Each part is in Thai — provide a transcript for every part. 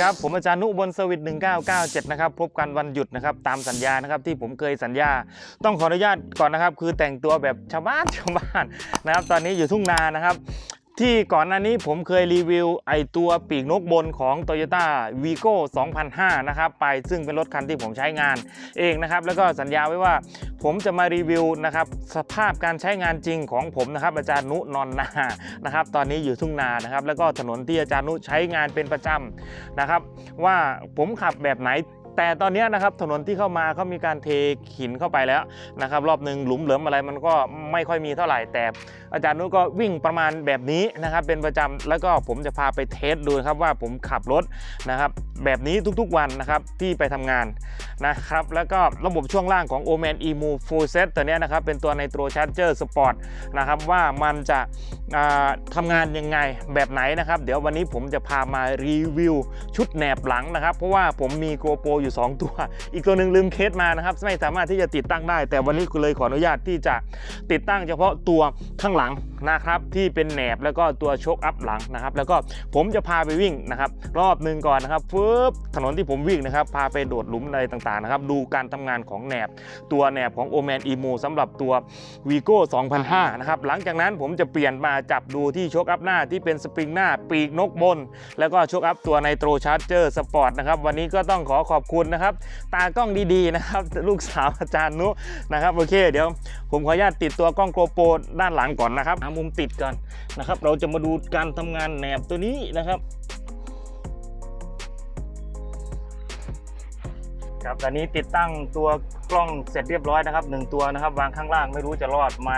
ครับ ผมอาจารย์นุบลสวิต1997 นะครับ พบกันวันหยุดนะครับ ตามสัญญานะครับที่ผมเคยสัญญา ต้องขออนุญาตก่อนนะครับ คือแต่งตัวแบบชาวบ้านชาวบ้านนะครับ ตอนนี้อยู่ทุ่งนานะครับ ที่ก่อนหน้านี้ผมเคยรีวิวไอตัวปีกนกบนของ Toyota Vigo 2005 นะครับไปซึ่งเป็นรถคันที่ผมใช้งานเองนะครับ แล้วก็สัญญาไว้ว่าผมจะมารีวิวนะครับสภาพการใช้งานจริงของผมนะครับอาจารย์นุนอนนานะครับตอนนี้อยู่ทุ่งนานะครับแล้วก็ถนนที่อาจารย์นุใช้งานเป็นประจำนะครับว่าผมขับแบบไหน แต่ตอนนี้นะครับถนนที่เข้ามาเขามีการเทหินเข้าไปแล้วนะครับรอบหนึ่งหลุมเหลิมอะไรมันก็ไม่ค่อยมีเท่าไหร่ แต่อาจารย์นุก็วิ่งประมาณแบบนี้นะครับเป็นประจำแล้วก็ผมจะพาไปเทสดูครับว่าผมขับรถนะครับแบบนี้ทุกๆวันนะครับที่ไปทำงานนะครับแล้วก็ระบบช่วงล่างของ o m a n Emu Full Set ตัวนี้นะครับเป็นตัว Nitro Charger Sport นะครับว่ามันจะอ่าทำงานยังไงแบบไหนนะครับ เดี๋ยววันนี้ผมจะพามารีวิวชุดแหนบหลังนะครับ เพราะว่าผมมี GoPro อยู่2 ตัว อีกตัวหนึ่งลืมเคสมานะครับ ไม่สามารถที่จะติดตั้งได้ แต่วันนี้เลยขออนุญาตที่จะติดตั้งเฉพาะตัวข้างหลัง นะครับที่เป็นแหนบแล้วก็ตัวชคอัพหลังนะครับ แล้วก็ผมจะพาไปวิ่งนะครับรอบหนึ่งก่อนนะครับฟึบถนนที่ผมวิ่งนะครับพาไปโดดหลุมอะไรต่างๆนะครับดูการทำงานของแหนบ ตัวแหนบของ o m a n e m o สำหรับตัว Vigo 2005นะครับหลังจากนั้นผมจะเปลี่ยนมาจับดูที่ชคอัพหน้าที่เป็นสปริงหน้าปีกนกบน แล้วก็ชคอัพตัวไนโตรชาร์เจอร์สปอร์ตนะครับวันนี้ก็ต้องขอขอบคุณนะครับ ตากล้องดีๆนะครับลูกสาวอาจารย์นุนะครับโอเค เดี๋ยวผมขออนุญาตติดตัวกล้องโกโปรด้านหลังก่อนนะครับมุมติดก่อนนะครับ เราจะมาดูการทำงานแหนบตัวนี้นะครับครับตอนนี้ติดตั้งตัวกล้องเสร็จเรียบร้อยนะครับหนึ่งตัวนะครับ วางข้างล่างไม่รู้จะรอดไหม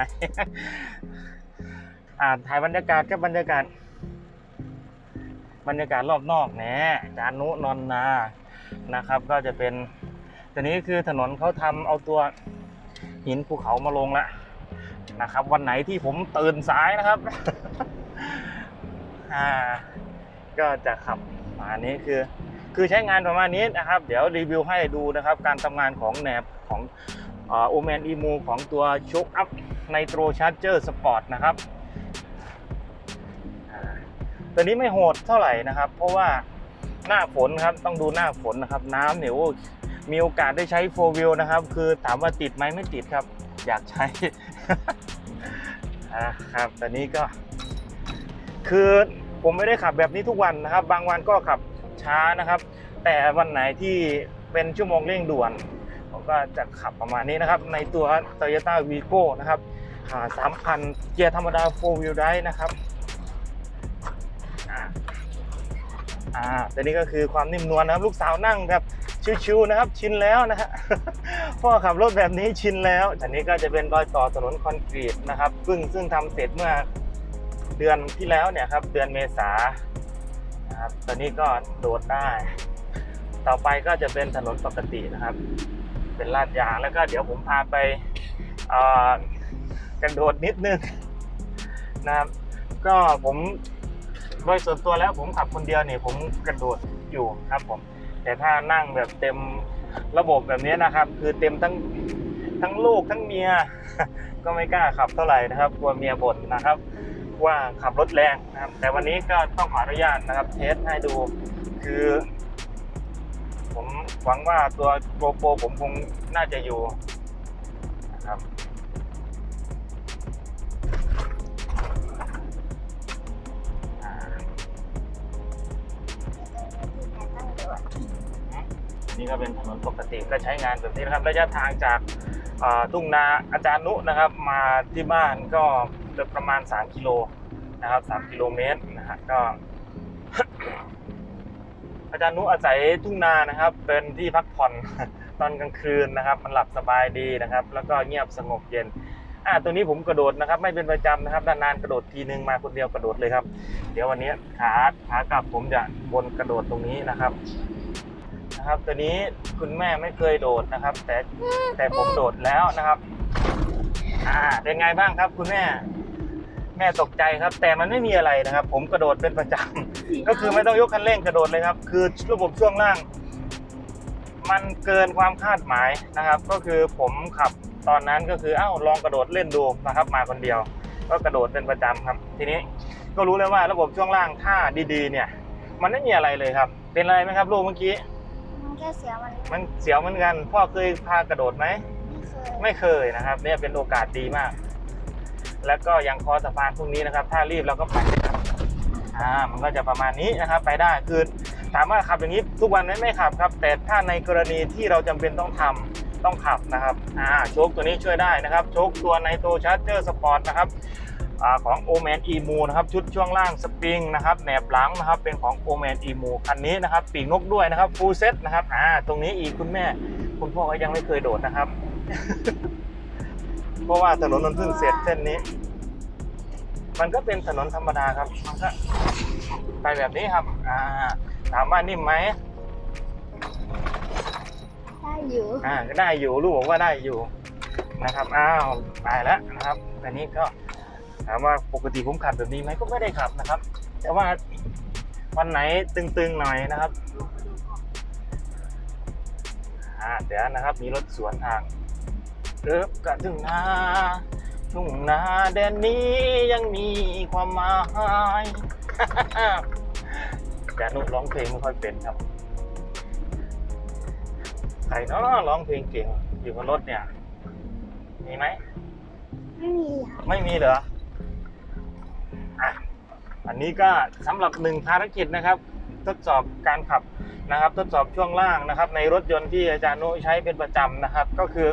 อ่าถ่ายบรรยากาศครับบรรยากาศ บรรยากาศรอบนอกแหนจานุนอนนานะครับ ก็จะเป็นตอนนี้คือถนนเขาทำเอาตัวหินภูเขามาลงล้ว นะครับ วันไหนที่ผมตื่นสายนะครับอ่าก็จะขับมานี้คือ คือใช้งานประมาณนี้นะครับ เดี๋ยวรีวิวให้ดูนะครับ การทำงานของแหนบของโอแมนอีมูของตัวโชคอัพไนโตรชาร์เจอร์สปอร์ตนะครับอ่าตัวนี้ไม่โหดเท่าไหร่นะครับ เพราะว่าหน้าฝนครับต้องดูหน้าฝนนะครับ น้ำเนี่ยโอ้มีโอกาสได้ใช้โฟวิลนะครับ คือถามว่าติดไหมไม่ติดครับ อยากใช้ อ่าครับตอนนี้ก็ คือผมไม่ได้ขับแบบนี้ทุกวันนะครับ บางวันก็ขับช้านะครับ แต่วันไหนที่เป็นชั่วโมงเร่งด่วน ผมก็จะขับประมาณนี้นะครับ ในตัว Toyota Vigo นะครับสามพันเกียร์ธรรมดา 4 wheel drive นะครับอ่าอ่าแต่นี่ก็คือความนิ่มนวลนะครับ ลูกสาวนั่งแบบ ชิวๆนะครับ ชินแล้วนะฮะพ่อขับรถแบบนี้ชินแล้วอันนี้ก็จะเป็นรอยต่อถนนคอนกรีตนะครับซึ่งซึ่งทำเสร็จเมื่อเดือนที่แล้วเนี่ยครับเดือนเมษานะครับตอนนี้ก็โดดได้ ต่อไปก็จะเป็นถนนปกตินะครับ เป็นลาดยางแล้วก็เดี๋ยวผมพาไปกระโดดนิดนึงนะครับ ก็ผมโดยส่วนตัวแล้วผมขับคนเดียวเนี่ยผมกระโดดอยู่ครับผม แต่ถ้านั่งแบบเต็มระบบแบบนี้นะครับ คือเต็มทั้งทั้งลูกทั้งเมีย ก็ไม่กล้าขับเท่าไหร่นะครับกลัวเมียบ่นนะครับ ว่าขับรถแรงนะครับ แต่วันนี้ก็ต้องขออนุญาตนะครับ เทสให้ดูคือ ผมหวังว่าตัวโกโปรผมคงน่าจะอยู่นะครับ นี่ก็เป็นถนนปกติก็ใช้งานแบบนี้นะครับ ระยะทางจากทุ่งนาอาจารย์นุนะครับ มาที่บ้านก็ประมาณ 3 กิโลนะครับ3กิโลเมตรนะฮะก็ อาจารย์นุอาศัยทุ่งนานะครับ เป็นที่พักผ่อนตอนกลางคืนนะครับ มันหลับสบายดีนะครับ แล้วก็เงียบสงบเย็นอ่าตัวนี้ผมกระโดดนะครับ ไม่เป็นประจำนะครับนานๆกระโดดทีนึงมาคนเดียวกระโดดเลยครับ เดี๋ยววันนี้ขาขากลับผมจะวนกระโดดตรงนี้นะครับ นะครับ ตัวนี้คุณแม่ไม่เคยโดดนะครับ แต่แต่ผมโดดแล้วนะครับ อ่าเป็นไงบ้างครับ คุณแม่ แม่ตกใจครับ แต่มันไม่มีอะไรนะครับ ผมกระโดดเป็นประจำก็คือไม่ต้องยกคันเร่งกระโดดเลยครับ คือระบบช่วงล่าง มันเกินความคาดหมายนะครับ ก็คือผมขับตอนนั้นก็คือเอ้าลองกระโดดเล่นดูนะครับ มาคนเดียว ก็กระโดดเป็นประจำครับ ทีนี้ก็รู้เลยว่าระบบช่วงล่างถ้าดีๆ เนี่ย มันไม่มีอะไรเลยครับ เป็นอะไรไหมครับลูกเมื่อกี้ มันแค่เสียวมันมันเสียวเหมือนกันพ่อเคยพากระโดดไหมไม่เคยไม่เคยนะครับ เนี่ยเป็นโอกาสดีมาก แล้วก็ยังคอสะพานพวกนี้นะครับ ถ้ารีบเราก็ไปนะครับอ่ามันก็จะประมาณนี้นะครับ ไปได้คือถามว่าขับอย่างนี้ทุกวันไหมไม่ขับครับ แต่ถ้าในกรณีที่เราจำเป็นต้องทำต้องขับนะครับอ่าโชคตัวนี้ช่วยได้นะครับ โชคตัวในโตชาร์เจอร์สปอร์ตนะครับอ่า ของ o m a n e m o นะครับชุดช่วงล่างสปริงนะครับแหนบหลังนะครับเป็นของ o m a n e m o คันนี้นะครับปีกนกด้วยนะครับฟูลเซ็ตนะครับอ่าตรงนี้อีกคุณแม่ คุณพ่อก็ยังไม่เคยโดดนะครับ เพราะว่าถนนมันเพิ่งเสร็จเส้นนี้ มันก็เป็นถนนธรรมดาครับมันก็ไปแบบนี้ครับอ่าถามว่านิ่มไหมได้อยู่อ่าก็ได้อยู่ลูกบอกว่าได้อยู่นะครับอ้าวไปแล้วนะครับอันนี้ก็ ถามว่าปกติผมขับแบบนี้ไหมก็ไม่ได้ขับนะครับ แต่ว่าวันไหนตึงๆหน่อยนะครับอ่าเดี๋ยวนะครับมีรถสวนทางเอิบกระถึงนาทุ่งนาแดนนี้ยังมีความหมายจานุร้องเพลงไม่ค่อยเป็นครับใครเนาะร้องเพลงเก่งอยู่บนรถเนี่ย มีไหม ไม่มีค่ะไม่มีเหรอ อันนี้ก็สำหรับหนึ่งภารกิจนะครับ ทดสอบการขับนะครับ ทดสอบช่วงล่างนะครับ ในรถยนต์ที่อาจารย์โนใช้เป็นประจำนะครับ ก็คือ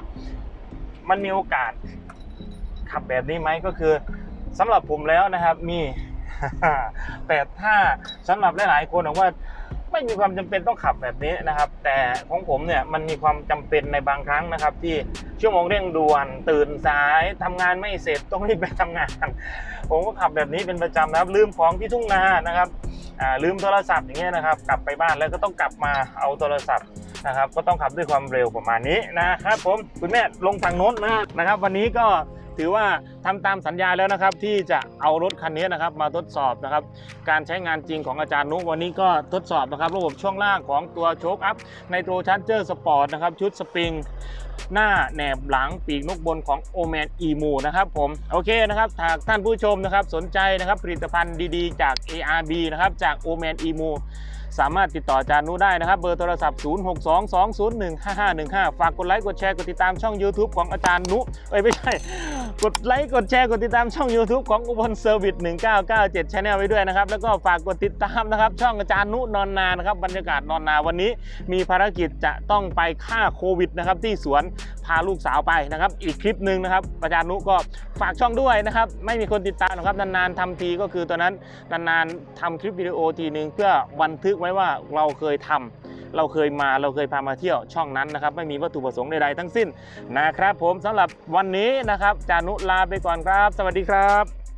มันมีโอกาสขับแบบนี้ไหมก็คือสำหรับผมแล้วนะครับมีแต่ถ้าสำหรับหลายๆคนบอกว่า ไม่มีความจำเป็นต้องขับแบบนี้นะครับ แต่ของผมเนี่ยมันมีความจำเป็นในบางครั้งนะครับ ที่ชั่วโมงเร่งด่วนตื่นสายทำงานไม่เสร็จต้องรีบไปทำงาน ผมก็ขับแบบนี้เป็นประจำนะครับ ลืมของที่ทุ่งนานะครับลืมโทรศัพท์อย่างเงี้ยนะครับ กลับไปบ้านแล้วก็ต้องกลับมาเอาโทรศัพท์นะครับ ก็ต้องขับด้วยความเร็วประมาณนี้นะครับผมคุณแม่ลงทางโน้นนะนะครับ วันนี้ก็ ถือว่าทำตามสัญญาแล้วนะครับ ที่จะเอารถคันนี้นะครับ มาทดสอบนะครับ การใช้งานจริงของอาจารย์นุวันนี้ก็ทดสอบนะครับระบบช่วงล่างของตัวโชคอัพไนโตรชาร์เจอร์สปอร์ตนะครับชุดสปริงหน้าแหนบหลังปีกนกบนของ o m a n e m o นะครับผมโอเคนะครับหากท่านผู้ชมนะครับสนใจนะครับผลิตภัณฑ์ดีๆ จาก ARB นะครับจาก o m a n e m o สามารถติดต่ออาจารย์นุได้นะครับ เบอร์โทรศัพท์ 0622015515 ฝากกดไลค์ กดแชร์ กดติดตามช่อง YouTube ของอาจารย์นุ เอ้ย ไม่ใช่ กดไลค์กดแชร์กดติดตามช่อง YouTube ของอุบลเซอร์วิส1997 Channel ไว้ด้วยนะครับ แล้วก็ฝากกดติดตามนะครับ ช่องอาจารย์นุนอนนานะครับบรรยากาศนอนนาวันนี้ มีภารกิจจะต้องไปฆ่าโควิดนะครับที่สวนพาลูกสาวไปนะครับ อีกคลิปหนึ่งนะครับอาจารย์นุก็ฝากช่องด้วยนะครับ ไม่มีคนติดตามนะครับนานๆทำทีก็คือตอนนั้นนานๆทำคลิปวิดีโอทีหนึ่งเพื่อบันทึกไว้ว่าเราเคยทำ เราเคยมาเราเคยพามาเที่ยวช่องนั้นนะครับ ไม่มีวัตถุประสงค์ใดๆทั้งสิ้นนะครับ ผมสำหรับวันนี้นะครับจานุลาไปก่อนครับ สวัสดีครับ